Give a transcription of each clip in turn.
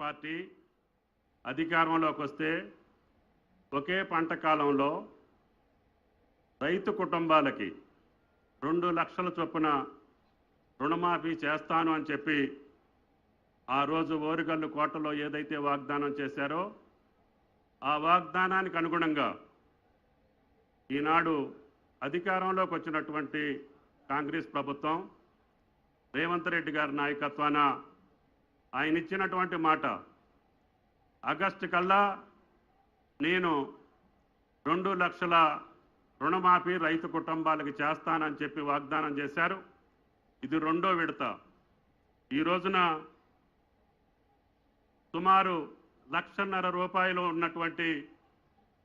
Party అధికారంలోకి వస్తే ఒకే పంట కాలంలో రైతు కుటుంబాలకి రెండు లక్షల చొప్పున రుణమాఫీ చేస్తాను అని చెప్పి ఆ రోజు ఓరుగల్లు కోటలో ఏదైతే వాగ్దానం చేశారో ఆ వాగ్దానానికి అనుగుణంగా ఈనాడు అధికారంలోకి వచ్చినటువంటి కాంగ్రెస్ ప్రభుత్వం రేవంత్ రెడ్డి గారి నాయకత్వాన ఆయన ఇచ్చినటువంటి మాట. ఆగస్టు కల్లా నేను రెండు లక్షల రుణమాఫీ రైతు కుటుంబాలకు చేస్తానని చెప్పి వాగ్దానం చేశారు. ఇది రెండో విడత. ఈ రోజున సుమారు లక్షన్నర రూపాయలు ఉన్నటువంటి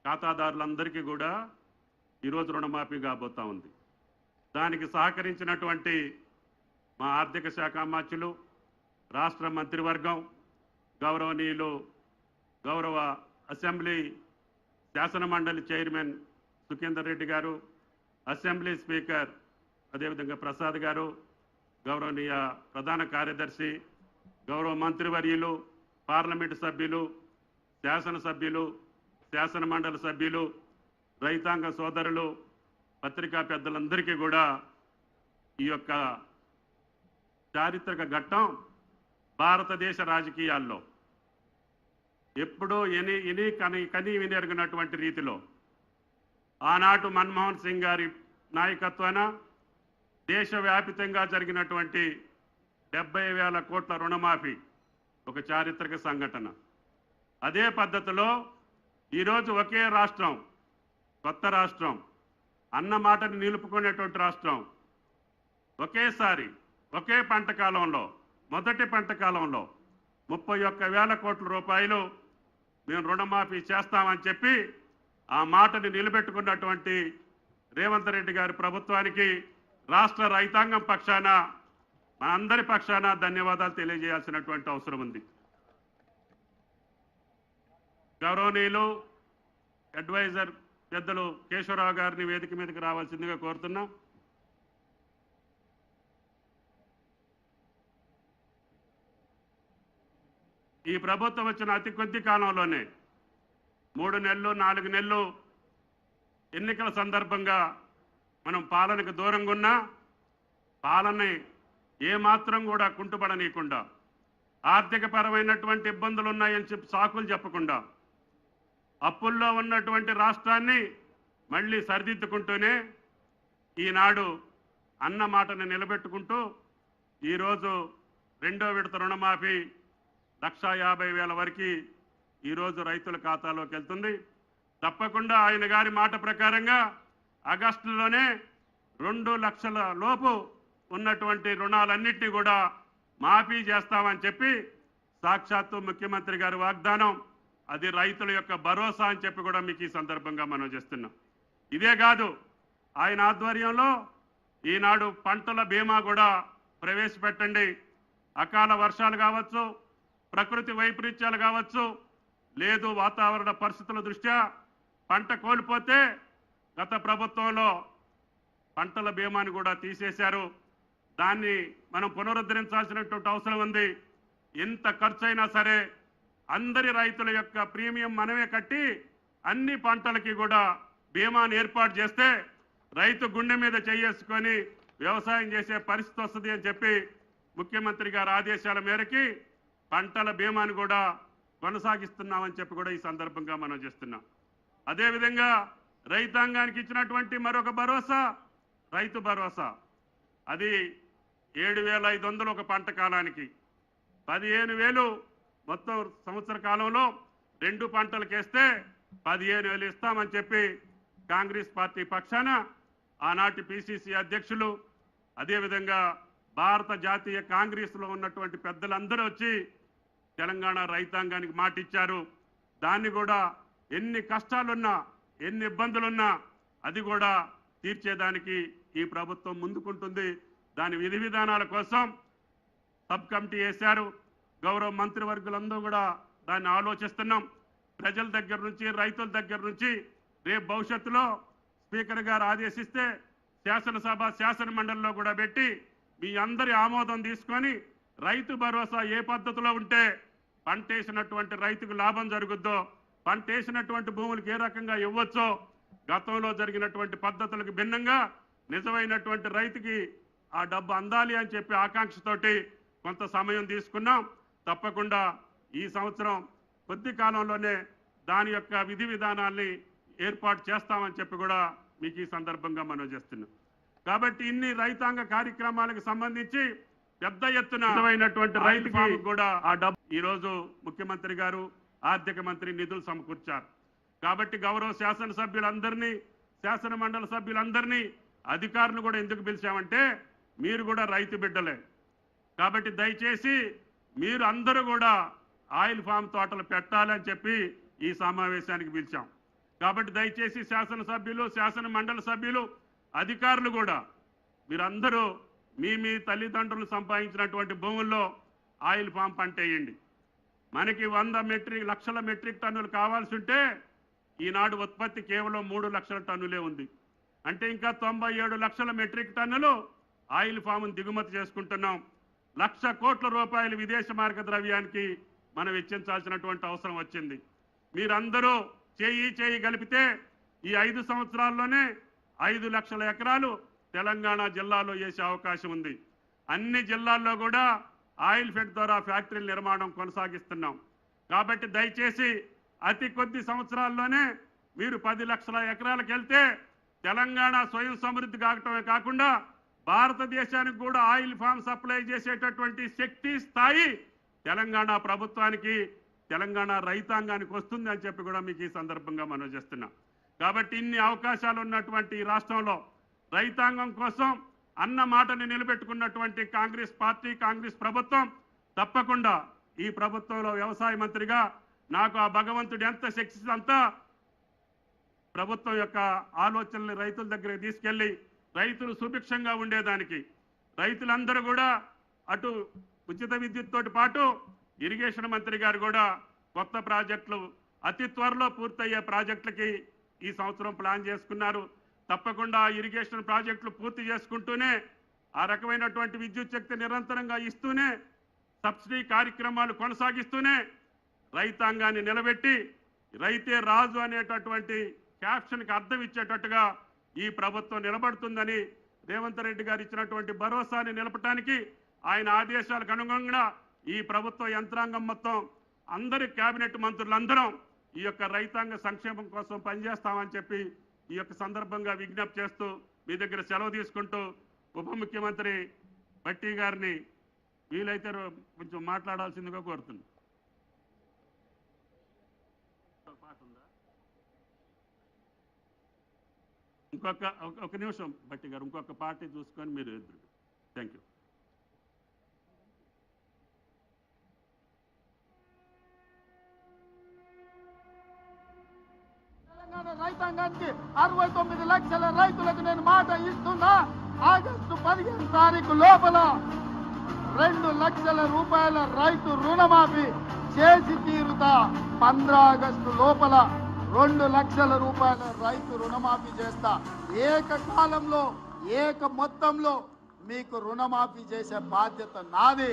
ఖాతాదారులందరికీ కూడా ఈరోజు రుణమాఫీ కాబోతా ఉంది. దానికి సహకరించినటువంటి మా ఆర్థిక శాఖ అమాత్యులు రాష్ట్ర మంత్రివర్గం గౌరవనీయులు గౌరవ అసెంబ్లీ శాసన మండలి చైర్మన్ సుఖేందర్ రెడ్డి గారు అసెంబ్లీ స్పీకర్ అదేవిధంగా ప్రసాద్ గారు గౌరవనీయ ప్రధాన కార్యదర్శి గౌరవ మంత్రివర్యులు పార్లమెంటు సభ్యులు శాసనసభ్యులు శాసనమండలి సభ్యులు రైతాంగ సోదరులు పత్రికా పెద్దలందరికీ కూడా ఈ యొక్క చారిత్రక ఘట్టం భారతదేశ రాజకీయాల్లో ఎప్పుడూ ఎని ఎనీ కని కని వినెరగినటువంటి రీతిలో ఆనాటు మన్మోహన్ సింగ్ గారి నాయకత్వాన దేశవ్యాపితంగా జరిగినటువంటి డెబ్బై వేల కోట్ల రుణమాఫీ ఒక చారిత్రక సంఘటన. అదే పద్ధతిలో ఈరోజు ఒకే రాష్ట్రం కొత్త రాష్ట్రం అన్న మాటను నిలుపుకునేటువంటి రాష్ట్రం ఒకేసారి ఒకే పంట కాలంలో మొదటి పంట కాలంలో ముప్పై ఒక్క వేల కోట్ల రూపాయలు మేము రుణమాఫీ చేస్తామని చెప్పి ఆ మాటని నిలబెట్టుకున్నటువంటి రేవంత్ రెడ్డి గారి ప్రభుత్వానికి రాష్ట్ర రైతాంగం పక్షాన మనందరి పక్షాన ధన్యవాదాలు తెలియజేయాల్సినటువంటి అవసరం ఉంది. గౌరవనీయులు అడ్వైజర్ పెద్దలు కేశవరావు గారిని వేదిక మీదకి రావాల్సిందిగా కోరుతున్నాం. ఈ ప్రభుత్వం వచ్చిన అతి కొద్ది కాలంలోనే మూడు నెలలు నాలుగు నెలలు ఎన్నికల సందర్భంగా మనం పాలనకు దూరంగా ఉన్నా పాలనని ఏమాత్రం కూడా కుంటుపడనీయకుండా ఆర్థిక పరమైనటువంటి ఇబ్బందులు ఉన్నాయని చెప్పి సాకులు చెప్పకుండా అప్పుల్లో ఉన్నటువంటి రాష్ట్రాన్ని మళ్ళీ సరిదిద్దుకుంటూనే ఈనాడు అన్న మాటను నిలబెట్టుకుంటూ ఈరోజు రెండో విడత రుణమాఫీ లక్షా యాభై వేల వరకు ఈరోజు రైతుల ఖాతాలోకి వెళ్తుంది. తప్పకుండా ఆయన గారి మాట ప్రకారంగా ఆగస్టులోనే రెండు లక్షల లోపు ఉన్నటువంటి రుణాలన్నింటినీ కూడా మాఫీ చేస్తామని చెప్పి సాక్షాత్తు ముఖ్యమంత్రి గారి వాగ్దానం. అది రైతుల యొక్క భరోసా అని చెప్పి కూడా మీకు ఈ సందర్భంగా మనం చేస్తున్నాం. ఇదే కాదు ఆయన ఆధ్వర్యంలో ఈనాడు పంటల బీమా కూడా ప్రవేశపెట్టండి. అకాల వర్షాలు కావచ్చు ప్రకృతి వైపరీత్యాలు కావచ్చు లేదు వాతావరణ పరిస్థితుల దృష్ట్యా పంట కోల్పోతే గత ప్రభుత్వంలో పంటల బీమాని కూడా తీసేశారు. దాన్ని మనం పునరుద్ధరించాల్సినటువంటి అవసరం ఉంది. ఎంత ఖర్చు అయినా సరే అందరి రైతుల యొక్క ప్రీమియం మనమే కట్టి అన్ని పంటలకి కూడా బీమాను ఏర్పాటు చేస్తే రైతు గుండె మీద చేసుకొని వ్యవసాయం చేసే పరిస్థితి వస్తుంది అని చెప్పి ముఖ్యమంత్రి గారి ఆదేశాల మేరకి పంటల బీమాను కూడా కొనసాగిస్తున్నామని చెప్పి కూడా ఈ సందర్భంగా మనం చేస్తున్నాం. అదేవిధంగా రైతాంగానికి ఇచ్చినటువంటి మరొక భరోసా రైతు భరోసా. అది ఏడు వేల ఐదు వందలు ఒక పంట కాలానికి. పదిహేను వేలు మొత్తం సంవత్సర కాలంలో రెండు పంటలకేస్తే పదిహేను వేలు ఇస్తామని చెప్పి కాంగ్రెస్ పార్టీ పక్షాన ఆనాటి పిసిసి అధ్యక్షులు అదేవిధంగా భారత జాతీయ కాంగ్రెస్లో ఉన్నటువంటి పెద్దలందరూ వచ్చి తెలంగాణ రైతాంగానికి మాట ఇచ్చారు దాన్ని కూడా ఎన్ని కష్టాలున్నా ఎన్ని ఇబ్బందులున్నా అది కూడా తీర్చేదానికి ఈ ప్రభుత్వం ముందుకుంటుంది. దాని విధి విధానాల కోసం సబ్ కమిటీ వేశారు. గౌరవ మంత్రివర్గులందరూ కూడా దాన్ని ఆలోచిస్తున్నాం. ప్రజల దగ్గర నుంచి రైతుల దగ్గర నుంచి రేపు భవిష్యత్తులో స్పీకర్ గారు ఆదేశిస్తే శాసనసభ శాసన మండలిలో కూడా పెట్టి మీ అందరి ఆమోదం తీసుకొని రైతు భరోసా ఏ పద్ధతిలో ఉంటే పంట వేసినటువంటి రైతుకు లాభం జరుగుద్దో పంట వేసినటువంటి భూములకు ఏ రకంగా ఇవ్వచ్చో గతంలో జరిగినటువంటి పద్ధతులకు భిన్నంగా నిజమైనటువంటి రైతుకి ఆ డబ్బు అందాలి అని చెప్పి ఆకాంక్షతోటి కొంత సమయం తీసుకున్నాం. తప్పకుండా ఈ సంవత్సరం కొద్ది కాలంలోనే దాని యొక్క విధి విధానాల్ని ఏర్పాటు చేస్తామని చెప్పి కూడా మీకు ఈ సందర్భంగా మనం చేస్తున్నాం. కాబట్టి ఇన్ని రైతాంగ కార్యక్రమాలకు సంబంధించి పెద్ద ఎత్తున రైతుకి కూడా ఆ డబ్బు ఈ రోజు ముఖ్యమంత్రి గారు ఆర్థిక మంత్రి నిధులు సమకూర్చారు. కాబట్టి గౌరవ శాసనసభ్యులందరినీ శాసన మండలి సభ్యులందరినీ అధికారులు కూడా ఎందుకు పిలిచామంటే మీరు కూడా రైతు బిడ్డలే. కాబట్టి దయచేసి మీరు అందరూ కూడా ఆయిల్ ఫామ్ తోటలు పెట్టాలని చెప్పి ఈ సమావేశానికి పిలిచాం. కాబట్టి దయచేసి శాసనసభ్యులు శాసన మండలి సభ్యులు అధికారులు కూడా మీరందరూ మీ మీ తల్లిదండ్రులు సంపాదించినటువంటి భూముల్లో ఆయిల్ ఫామ్ పంట వేయండి మనకి వంద మెట్రిక్ లక్షల మెట్రిక్ టన్నులు కావాల్సి ఉంటే ఈనాడు ఉత్పత్తి కేవలం మూడు లక్షల టన్నులే ఉంది. అంటే ఇంకా తొంభై ఏడు లక్షల మెట్రిక్ టన్నులు ఆయిల్ ఫామ్ను దిగుమతి చేసుకుంటున్నాం. లక్ష కోట్ల రూపాయలు విదేశ మార్గ ద్రవ్యానికి మనం వెచ్చించాల్సినటువంటి అవసరం వచ్చింది. మీరందరూ చేయి చేయి కలిపితే ఈ ఐదు సంవత్సరాల్లోనే ఐదు లక్షల ఎకరాలు తెలంగాణ జిల్లాలో వేసే అవకాశం ఉంది. అన్ని జిల్లాల్లో కూడా ఆయిల్ ఫెడ్ ద్వారా ఫ్యాక్టరీల నిర్మాణం కొనసాగిస్తున్నాం. కాబట్టి దయచేసి అతి కొద్ది సంవత్సరాల్లోనే మీరు పది లక్షల ఎకరాలకు వెళ్తే తెలంగాణ స్వయం సమృద్ధి కావటమే కాకుండా భారతదేశానికి కూడా ఆయిల్ ఫామ్ సప్లై చేసేటటువంటి శక్తి స్థాయి తెలంగాణ ప్రభుత్వానికి తెలంగాణ రైతాంగానికి వస్తుంది అని చెప్పి కూడా మీకు ఈ సందర్భంగా మనం చేస్తున్నాం. కాబట్టి ఇన్ని అవకాశాలు ఉన్నటువంటి రాష్ట్రంలో రైతాంగం కోసం అన్న మాటని నిలబెట్టుకున్నటువంటి కాంగ్రెస్ పార్టీ కాంగ్రెస్ ప్రభుత్వం తప్పకుండా ఈ ప్రభుత్వంలో వ్యవసాయ మంత్రిగా నాకు ఆ భగవంతుడు ఎంత శక్తి అంతా ప్రభుత్వం యొక్క ఆలోచనల్ని రైతుల దగ్గరికి తీసుకెళ్ళి రైతులు సుభిక్షంగా ఉండేదానికి. రైతులందరూ కూడా అటు ఉచిత విద్యుత్ తోటి పాటు ఇరిగేషన్ మంత్రి గారు కూడా కొత్త ప్రాజెక్టులు అతి త్వరలో పూర్తయ్యే ప్రాజెక్టులకి ఈ సంవత్సరం ప్లాన్ చేసుకున్నారు. తప్పకుండా ఇరిగేషన్ ప్రాజెక్టులు పూర్తి చేసుకుంటూనే ఆ రకమైనటువంటి విద్యుత్ శక్తి నిరంతరంగా ఇస్తూనే సబ్సిడీ కార్యక్రమాలు కొనసాగిస్తూనే రైతాంగాన్ని నిలబెట్టి రైతే రాజు అనేటటువంటి క్యాప్షన్కి అర్థం ఇచ్చేటట్టుగా ఈ ప్రభుత్వం నిలబడుతుందని రేవంత్ రెడ్డి గారు ఇచ్చినటువంటి భరోసాని నిలపటానికి ఆయన ఆదేశాలకు అనుగుణంగా ఈ ప్రభుత్వ యంత్రాంగం మొత్తం అందరి కేబినెట్ మంత్రులందరం ఈ యొక్క రైతాంగ సంక్షేమం కోసం పనిచేస్తామని చెప్పి ఈ యొక్క సందర్భంగా విజ్ఞప్తి చేస్తూ మీ దగ్గర సెలవు తీసుకుంటూ ఉప ముఖ్యమంత్రి భట్టి గారిని వీలైతే కొంచెం మాట్లాడాల్సిందిగా ఉందా? ఇంకొక ఒక నిమిషం భట్టి గారు ఇంకొక పార్టీ చూసుకొని మీరు ఎదురు. థ్యాంక్ యూ సంఘానికి అరవై తొమ్మిది లక్షల రైతులకు నేను మాట ఇస్తున్నా. ఆగస్టు పదిహేను తారీఖు లోపల రెండు లక్షల రూపాయల రైతు రుణమాఫీ చేసి తీరుతా. పంద్ర ఆగస్టు లోపల రెండు లక్షల రూపాయల రైతు రుణమాఫీ చేస్తా. ఏకకాలంలో ఏక మొత్తంలో మీకు రుణమాఫీ చేసే బాధ్యత నాది.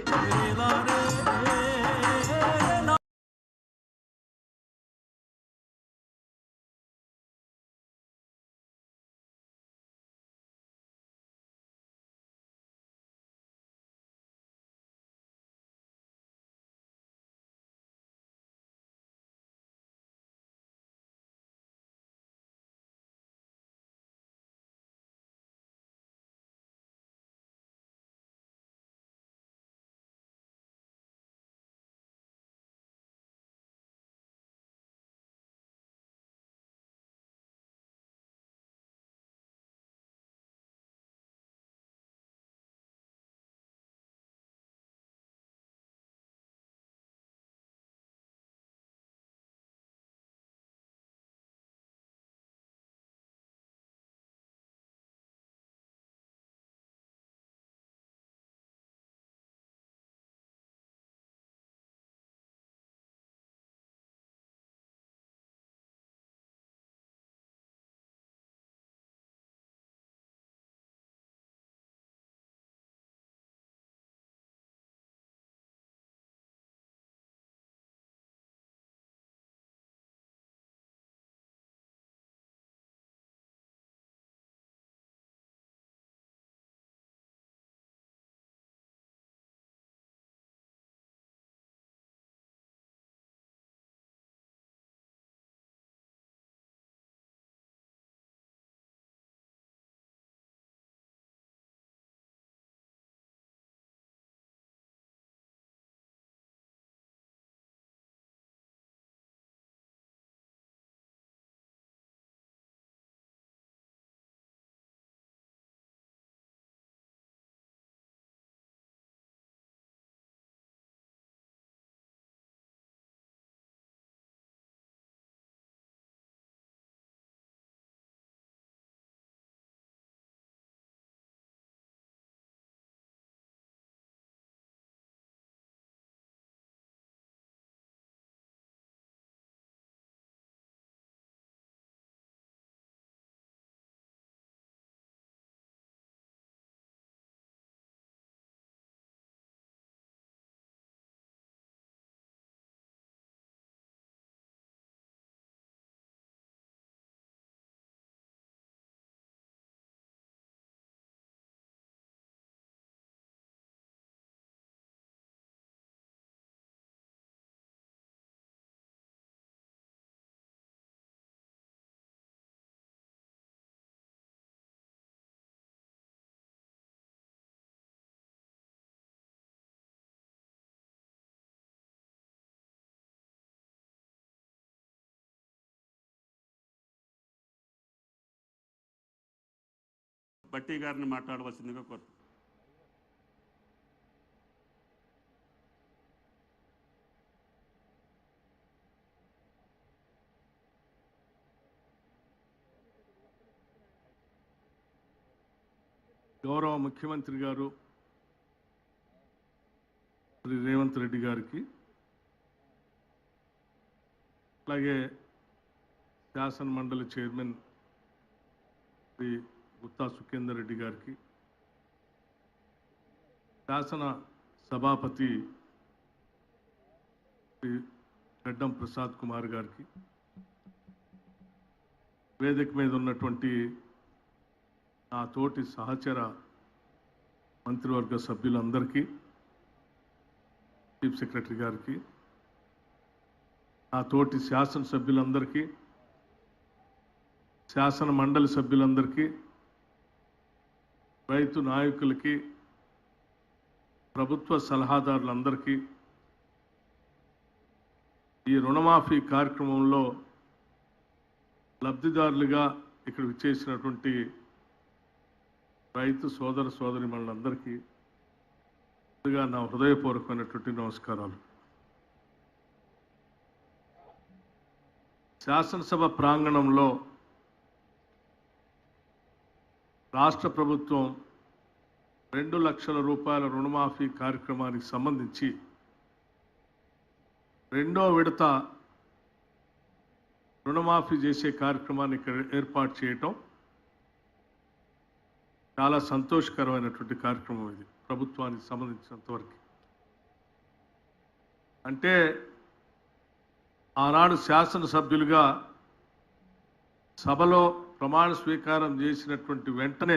బట్టి గారిని మాట్లాడవలసిందిగా కోరు గౌరవ ముఖ్యమంత్రి గారు శ్రీ రేవంత్ రెడ్డి గారికి అలాగే శాసన మండలి చైర్మన్ శ్రీ గుత్తా సుఖేందర్ రెడ్డి గారికి శాసన సభాపతి గడ్డం ప్రసాద్ కుమార్ గారికి వేదిక మీద ఉన్నటువంటి నా తోటి సహచర మంత్రివర్గ సభ్యులందరికీ చీఫ్ సెక్రటరీ గారికి నా తోటి శాసనసభ్యులందరికీ శాసన మండలి సభ్యులందరికీ రైతు నాయకులకి ప్రభుత్వ సలహాదారులందరికీ ఈ రుణమాఫీ కార్యక్రమంలో లబ్ధిదారులుగా ఇక్కడ విచ్చేసినటువంటి రైతు సోదర సోదరి మనందరికీ ముందుగా నా హృదయపూర్వకమైనటువంటి నమస్కారాలు. శాసనసభ ప్రాంగణంలో రాష్ట్ర ప్రభుత్వం రెండు లక్షల రూపాయల రుణమాఫీ కార్యక్రమానికి సంబంధించి రెండో విడత రుణమాఫీ చేసే కార్యక్రమాన్ని ఇక్కడ ఏర్పాటు చేయటం చాలా సంతోషకరమైనటువంటి కార్యక్రమం ఇది ప్రభుత్వానికి సంబంధించినంతవరకు అంటే ఆనాడు శాసనసభ్యులుగా సభలో ప్రమాణ స్వీకారం చేసినటువంటి వెంటనే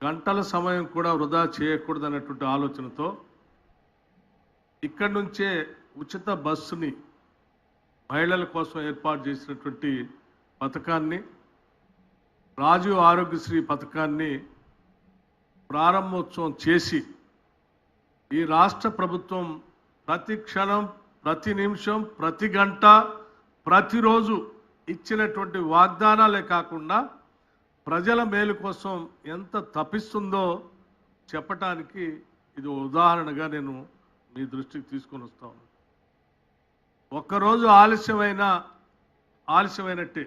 గంటల సమయం కూడా వృధా చేయకూడదన్నటువంటి ఆలోచనతో ఇక్కడి నుంచే ఉచిత బస్సుని మహిళల కోసం ఏర్పాటు చేసినటువంటి పథకాన్ని రాజీవ్ ఆరోగ్యశ్రీ పథకాన్ని ప్రారంభోత్సవం చేసి ఈ రాష్ట్ర ప్రభుత్వం ప్రతి క్షణం ప్రతి నిమిషం ప్రతి గంట ప్రతిరోజు ఇచ్చినటువంటి వాగ్దానాలే కాకుండా ప్రజల మేలు కోసం ఎంత తప్పిస్తుందో చెప్పటానికి ఇది ఉదాహరణగా నేను మీ దృష్టికి తీసుకొని వస్తాను ఒక్కరోజు ఆలస్యమైన ఆలస్యమైనట్టే.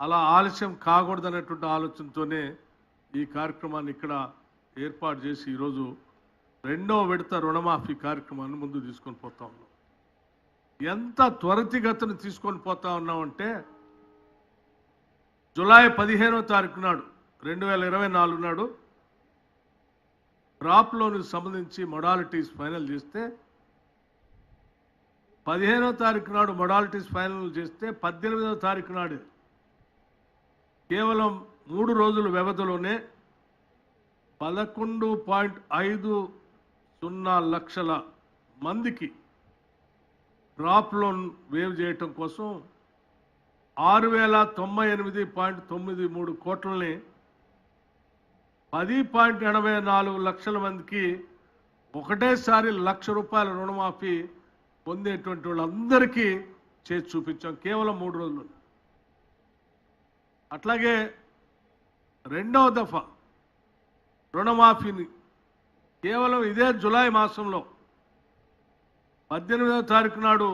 అలా ఆలస్యం కాకూడదనేటువంటి ఆలోచనతోనే ఈ కార్యక్రమాన్ని ఇక్కడ ఏర్పాటు చేసి ఈరోజు రెండో విడత రుణమాఫీ కార్యక్రమాన్ని ముందు తీసుకొని పోతా ఉన్నాం. ఎంత త్వరితగతిని తీసుకొని పోతా ఉన్నామంటే జులై పదిహేనో తారీఖు నాడు రెండు వేల ఇరవై నాలుగు నాడు క్రాప్ లోన్కి సంబంధించి మొడాలిటీస్ ఫైనల్ చేస్తే పదిహేనో తారీఖు నాడు మొడాలిటీస్ ఫైనల్ చేస్తే పద్దెనిమిదవ తారీఖు నాడు కేవలం మూడు రోజుల వ్యవధిలోనే పదకొండు పాయింట్ ఐదు సున్నా లక్షల మందికి క్రాప్ లోన్ వేవ్ చేయటం కోసం ఆరు వేల తొంభై ఎనిమిది పాయింట్ తొమ్మిది మూడు కోట్లని పది పాయింట్ ఎనభై నాలుగు లక్షల మందికి ఒకటేసారి లక్ష రూపాయల రుణమాఫీ పొందేటువంటి వాళ్ళందరికీ చేసి చూపించాం కేవలం మూడు రోజులు. అట్లాగే రెండవ దఫా రుణమాఫీని కేవలం ఇదే జులై మాసంలో పద్దెనిమిదవ తారీఖు నాడు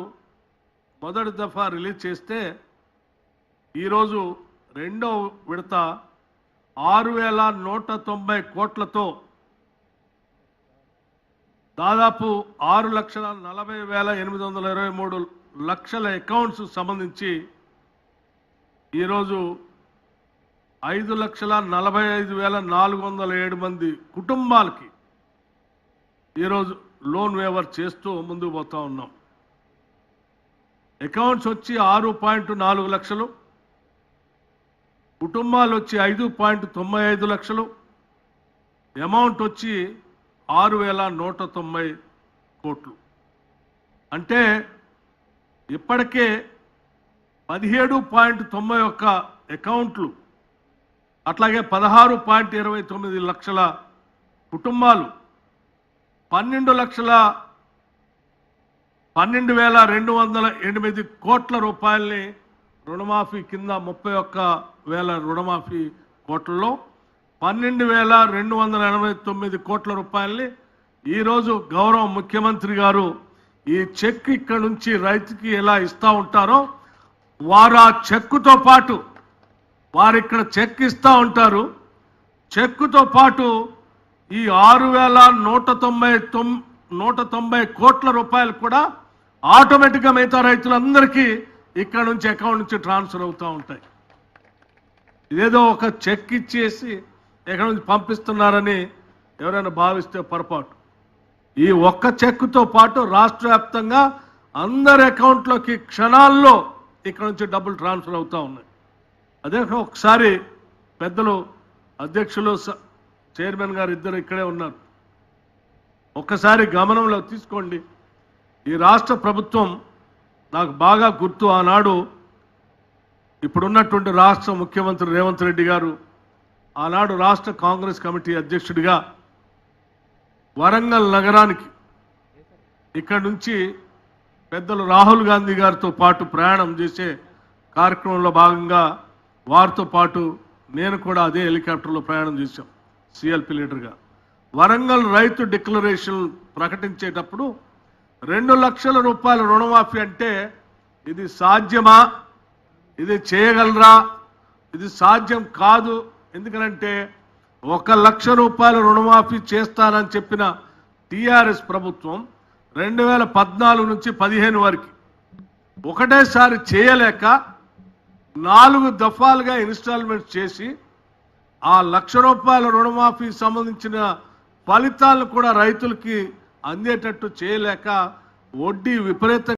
మొదటి దఫా రిలీజ్ చేస్తే ఈరోజు రెండో విడత ఆరు వేల నూట తొంభై కోట్లతో దాదాపు ఆరు లక్షల నలభై వేల ఎనిమిది వందల ఇరవై మూడు లక్షల అకౌంట్స్ సంబంధించి ఈరోజు ఐదు లక్షల నలభై ఐదు వేల నాలుగు వందల ఏడు మంది కుటుంబాలకి ఈరోజు లోన్ వేవర్ చేస్తూ ముందుకు పోతా ఉన్నాం. అకౌంట్స్ వచ్చి ఆరు పాయింట్ నాలుగు లక్షలు కుటుంబాలు వచ్చి ఐదు పాయింట్ తొంభై ఐదు లక్షలు అమౌంట్ వచ్చి ఆరు వేల నూట తొంభై కోట్లు. అంటే ఇప్పటికే పదిహేడు పాయింట్ తొంభై ఒక్క అకౌంట్లు అట్లాగే పదహారు పాయింట్ ఇరవై తొమ్మిది లక్షల కుటుంబాలు పన్నెండు లక్షల పన్నెండు వేల రెండు వందల ఎనిమిది కోట్ల రూపాయల్ని రుణమాఫీ కింద ముప్పై ఒక్క వేల రుణమాఫీ కోట్లలో పన్నెండు వేల రెండు వందల ఎనభై తొమ్మిది కోట్ల రూపాయల్ని ఈరోజు గౌరవ ముఖ్యమంత్రి గారు ఈ చెక్ ఇక్కడ నుంచి రైతుకి ఎలా ఇస్తూ ఉంటారో వారు ఆ చెక్కుతో పాటు వారు ఇక్కడ చెక్ ఇస్తూ ఉంటారు. చెక్కుతో పాటు ఈ ఆరు వేల నూట తొంభై తొమ్ నూట తొంభై కోట్ల రూపాయలు కూడా ఆటోమేటిక్గా మిగతా రైతులందరికీ ఇక్కడ నుంచి అకౌంట్ నుంచి ట్రాన్స్ఫర్ అవుతూ ఉంటాయి. ఇదేదో ఒక చెక్ ఇచ్చేసి ఎక్కడి నుంచి పంపిస్తున్నారని ఎవరైనా భావిస్తే పొరపాటు. ఈ ఒక్క చెక్కుతో పాటు రాష్ట్ర వ్యాప్తంగా అందరి అకౌంట్లోకి క్షణాల్లో ఇక్కడ నుంచి డబ్బులు ట్రాన్స్ఫర్ అవుతూ ఉన్నాయి. అదే ఒకసారి పెద్దలు అధ్యక్షులు స- చైర్మన్ గారు ఇద్దరు ఇక్కడే ఉన్నారు. ఒక్కసారి గమనంలో తీసుకోండి. ఈ రాష్ట్ర ప్రభుత్వం నాకు బాగా గుర్తు. ఆనాడు ఇప్పుడున్నటువంటి రాష్ట్ర ముఖ్యమంత్రి రేవంత్ రెడ్డి గారు ఆనాడు రాష్ట్ర కాంగ్రెస్ కమిటీ అధ్యక్షుడిగా వరంగల్ నగరానికి ఇక్కడ నుంచి పెద్దలు రాహుల్ గాంధీ గారితో పాటు ప్రయాణం చేసే కార్యక్రమంలో భాగంగా వారితో పాటు నేను కూడా అదే హెలికాప్టర్లో ప్రయాణం చేశాం. సిఎల్పి లీడర్గా. వరంగల్ రైతు డిక్లరేషన్ ప్రకటించేటప్పుడు రెండు లక్షల రూపాయల రుణమాఫీ అంటే ఇది సాధ్యమా? ఇది చేయగలరా? ఇది సాధ్యం కాదు. ఎందుకనంటే ఒక లక్ష రూపాయల రుణమాఫీ చేస్తానని చెప్పిన టీఆర్ఎస్ ప్రభుత్వం రెండు వేల పద్నాలుగు నుంచి పదిహేను వరకు ఒకటేసారి చేయలేక నాలుగు దఫాలుగా ఇన్స్టాల్మెంట్ చేసి ఆ లక్ష రూపాయల రుణమాఫీ సంబంధించిన ఫలితాలను కూడా రైతులకి అందేటట్టు చేయలేక వడ్డీ విపరీత